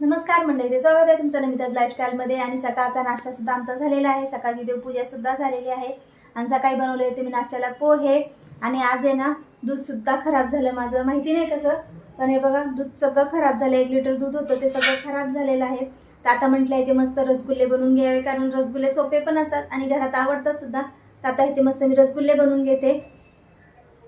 नमस्कार मंडळी स्वागत आहे तुमचं नमिताज लाईफस्टाईलमध्ये आणि सकाळचा नाश्ता सुद्धा आमचा झालेला आहे. सकाळची देवपूजा सुद्धा झालेली आहे. आणि सकाळी बनवले होते मी नाश्त्याला पोहे आणि आज आहे ना दूध सुद्धा खराब झालं माझं. माहिती नाही कसं पण हे बघा दूध सगळं खराब झालं. एक लिटर दूध होतं ते सगळं खराब झालेलं आहे. तर आता म्हटलं ह्याचे मस्त रसगुल्ले बनवून घ्यावे कारण रसगुल्ले सोपे पण असतात आणि घरात आवडतात सुद्धा. तर आता ह्याचे मस्त मी रसगुल्ले बनवून घेते.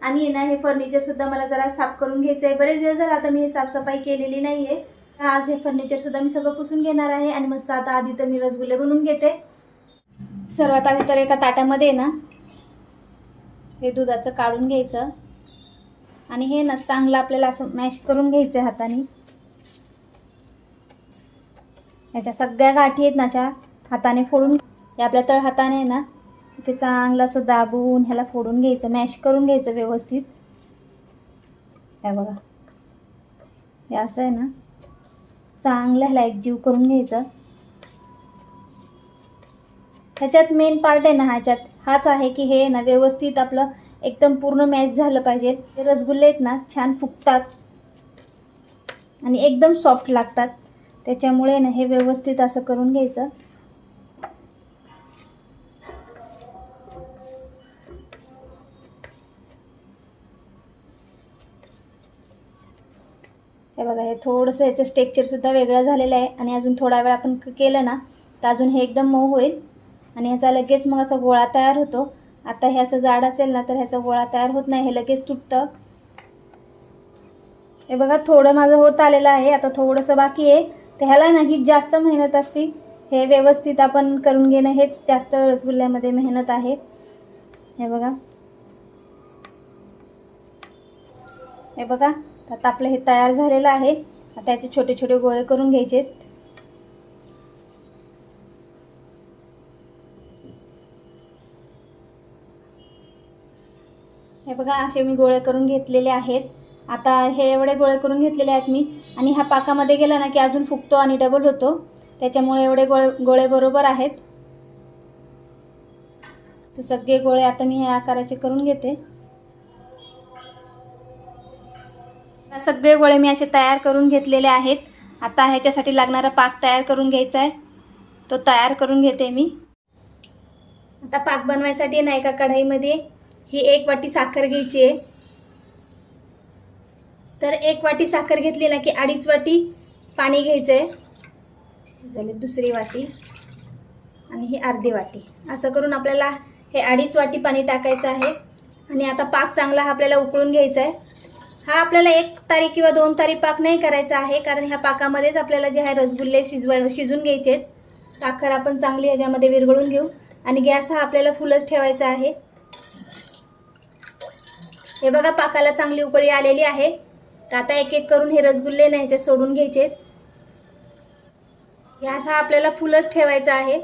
आणि ना हे फर्निचरसुद्धा मला जरा साफ करून घ्यायचं आहे बरेच दिवस झाला आता मी हे साफसफाई केलेली नाही आहे आज हे फर्निचर सुद्धा मी सगळं पुसून घेणार आहे आणि मस्त आता आधी तर मी रसगुल्ले बनवून घेते. सर्वात आधी तर एका ताटामध्ये ना हे दुधाचं काढून घ्यायचं. आणि हे ना चांगलं आपल्याला असं मॅश करून घ्यायचं आहे हाताने. याच्या सगळ्या गाठी आहेत ना अशा हाताने फोडून हे आपल्या तळ हाताने आहे ना ते चांगलं असं दाबून ह्याला फोडून घ्यायचं मॅश करून घ्यायचं व्यवस्थित. हे बघा. हे असं आहे ना चांगलं ह्याला एकजीव करून घ्यायचं. ह्याच्यात मेन पार्ट आहे ना ह्याच्यात हाच आहे की हे ना व्यवस्थित आपलं एकदम पूर्ण मॅच झालं पाहिजे. ते रसगुल्ले आहेत ना छान फुगतात आणि एकदम सॉफ्ट लागतात. त्याच्यामुळे ना हे व्यवस्थित असं करून घ्यायचं. हे बघा हे थोडंसं याचं स्टेक्चरसुद्धा वेगळं झालेलं आहे आणि अजून थोडा वेळ आपण केलं ना तर अजून हे एकदम मऊ होईल. आणि ह्याचा लगेच मग असा गोळा तयार होतो. आता हे असं जाड असेल ना तर ह्याचा गोळा तयार होत नाही हे लगेच तुटतं. हे बघा थोडं माझं होत आलेलं आहे आता थोडंसं बाकी आहे. तर ह्याला ना ही जास्त मेहनत असते. हे व्यवस्थित आपण करून घेणं हेच जास्त रसगुल्ल्यामध्ये मेहनत आहे. हे बघा. हे बघा तर आता आपलं हे तयार झालेलं आहे. आता याचे छोटे छोटे गोळे करून घ्यायचे हे बघा असे मी गोळे करून घेतलेले आहेत. आता हे एवढे गोळे करून घेतलेले आहेत मी. आणि ह्या पाकामध्ये गेला ना की अजून फुगतो आणि डबल होतो. त्याच्यामुळे एवढे गोळे गोळे बरोबर आहेत. तर सगळे गोळे आता मी ह्या आकाराचे करून घेते. सगळे गोळे मी असे तयार करून घेतलेले आहेत. आता ह्याच्यासाठी लागणारा पाक तयार करून घ्यायचा आहे. तो तयार करून घेते मी. आता पाक बनवायसाठी ना एका कढाईमध्ये. ही एक वाटी साखर घ्यायची आहे. तर एक वाटी साखर घेतली ना की अडीच वाटी पाणी घ्यायचं आहे. झाली दुसरी वाटी आणि ही अर्धी वाटी. असं करून आपल्याला हे अडीच वाटी पाणी टाकायचं आहे. आणि आता पाक चांगला हा आपल्याला उकळून घ्यायचा आहे. हा आपल्याला एक तारी किंवा दोन तारी पाक नाही करायचा आहे कारण ह्या पाकामध्येच आपल्याला जे आहे रसगुल्ले शिजवाय शिजून घ्यायचे आहेत. साखर आपण चांगली ह्याच्यामध्ये विरघळून घेऊ. आणि गॅस हा आपल्याला फुलच ठेवायचा आहे. हे बघा पाकाला चांगली उकळी आलेली आहे. तर आता एक एक करून हे रसगुल्ले ना ह्याच्यात सोडून घ्यायचे गॅस हा आपल्याला फुलच ठेवायचा आहे.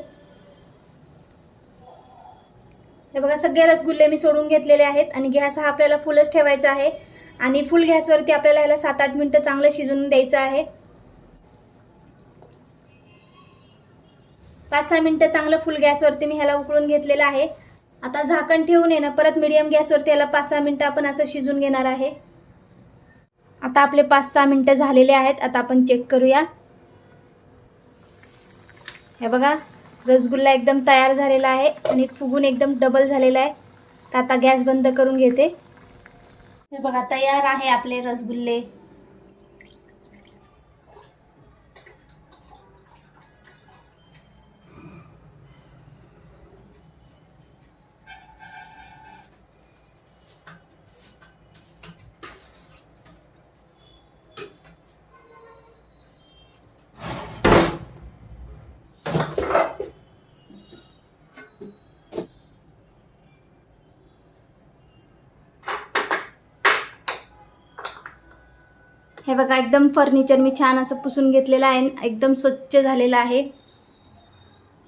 हे बघा सगळे रसगुल्ले मी सोडून घेतलेले आहेत. आणि गॅस हा आपल्याला फुलच ठेवायचा आहे. आणि फुल गॅसवरती आपल्याला ह्याला सात आठ मिनटं चांगलं शिजून द्यायचं आहे. पाच सहा मिनटं चांगलं फुल गॅसवरती मी ह्याला उकळून घेतलेलं आहे. आता झाकण ठेवून आहे ना परत मिडियम गॅसवरती याला पाच सहा मिनटं आपण असं शिजून घेणार आहे. आता आपले पाच सहा मिनटं झालेले आहेत आता आपण चेक करूया. हे बघा रसगुल्ला एकदम तयार झालेला आहे आणि फुगून एकदम डबल झालेला आहे. तर आता गॅस बंद करून घेते. हे बघा तयार आहे आपले रसगुल्ले. हे बघा एकदम फर्निचर मी छान असं पुसून घेतलेलं आहे. एकदम स्वच्छ झालेलं आहे.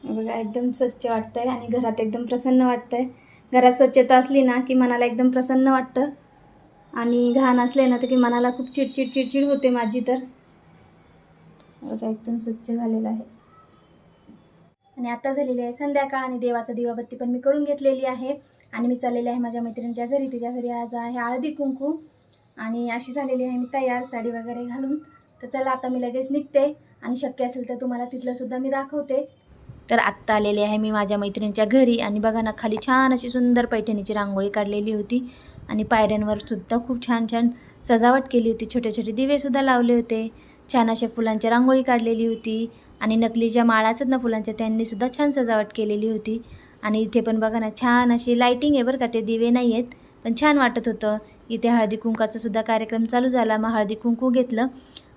हे बघा एकदम स्वच्छ वाटतंय आणि घरात एकदम प्रसन्न वाटतंय. घरात स्वच्छता असली ना की मनाला एकदम प्रसन्न वाटतं. आणि घाण असले ना तर की मनाला खूप चिडचिड चिडचिड होते माझी तर. बघा एकदम स्वच्छ झालेलं आहे. आणि आता झालेली आहे संध्याकाळ आणि देवाचं दिवाबत्ती पण मी करून घेतलेली आहे. आणि मी चाललेली आहे माझ्या मैत्रिणीच्या घरी. तिच्या घरी आज आहे हळदी कुंकू. आणि अशी झालेली आहे मी तयार साडी वगैरे घालून. तर चला आता मी लगेच निघते आणि शक्य असेल तर तुम्हाला तिथलंसुद्धा मी दाखवते. तर आत्ता आलेले आहे मी माझ्या मैत्रिणीच्या घरी आणि बघा ना खाली छान अशी सुंदर पैठणीची रांगोळी काढलेली होती. आणि पायऱ्यांवर सुद्धा खूप छान छान सजावट केली होती. छोटे छोटे दिवेसुद्धा लावले होते. छान अशा फुलांची रांगोळी काढलेली होती. आणि नकली ज्या माळा असतात ना फुलांच्या त्यांनीसुद्धा छान सजावट केलेली होती. आणि इथे पण बघा ना छान अशी लाईटिंग आहे बरं का ते दिवे नाही आहेत. पण छान वाटत होतं. इथे हळदी कुंकाचा सुद्धा कार्यक्रम चालू झाला. मग हळदी कुंकू घेतलं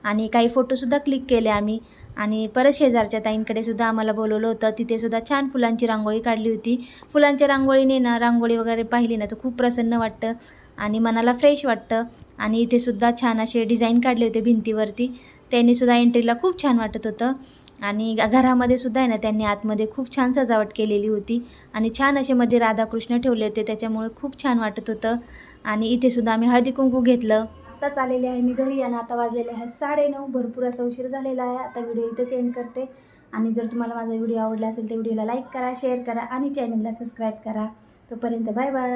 आणि काही फोटोसुद्धा क्लिक केले आम्ही. आणि परत शेजारच्या ताईंकडे सुद्धा आम्हाला बोलवलं होतं. तिथे सुद्धा छान फुलांची रांगोळी काढली होती. फुलांच्या रांगोळीने ना रांगोळी वगैरे पाहिली ना तर खूप प्रसन्न वाटतं आणि मनाला फ्रेश वाटतं. आणि इथे सुद्धा छान असे डिझाईन काढले होते भिंतीवरती. त्यांनीसुद्धा एंट्रीला खूप छान वाटत होतं. आणि घरामध्ये सुद्धा आहे ना त्यांनी आतमध्ये खूप छान सजावट केलेली होती. आणि छान असे मध्ये राधाकृष्ण ठेवले होते त्याच्यामुळे खूप छान वाटत होतं. आणि इथे सुद्धा आम्ही हळदी कुंकू घेतलं. आत्ताच आलेले आहे मी घरी आणि आता वाजलेले आहे साडेनऊ. भरपूर असा उशीर झालेला आहे. आता व्हिडिओ इथंच एंड करते. आणि जर तुम्हाला माझा व्हिडिओ आवडला असेल तर व्हिडिओला लाईक करा शेअर करा आणि चॅनलला सबस्क्राईब करा. तोपर्यंत बाय बाय